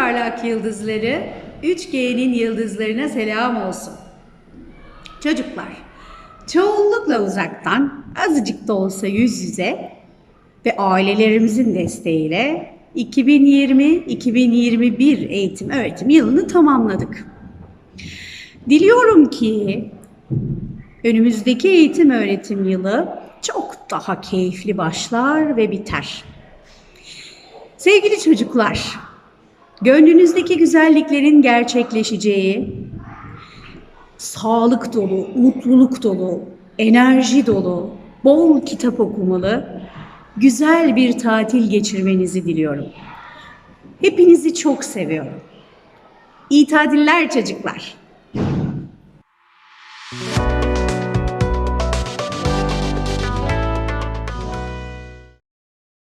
ayak yıldızları 3G'nin yıldızlarına selam olsun. Çocuklar, çoğunlukla uzaktan, azıcık da olsa yüz yüze ve ailelerimizin desteğiyle 2020-2021 eğitim öğretim yılını tamamladık. Diliyorum ki önümüzdeki eğitim öğretim yılı çok daha keyifli başlar ve biter. Sevgili çocuklar, gönlünüzdeki güzelliklerin gerçekleşeceği, sağlık dolu, mutluluk dolu, enerji dolu, bol kitap okumalı, güzel bir tatil geçirmenizi diliyorum. Hepinizi çok seviyorum. İyi tatiller çocuklar.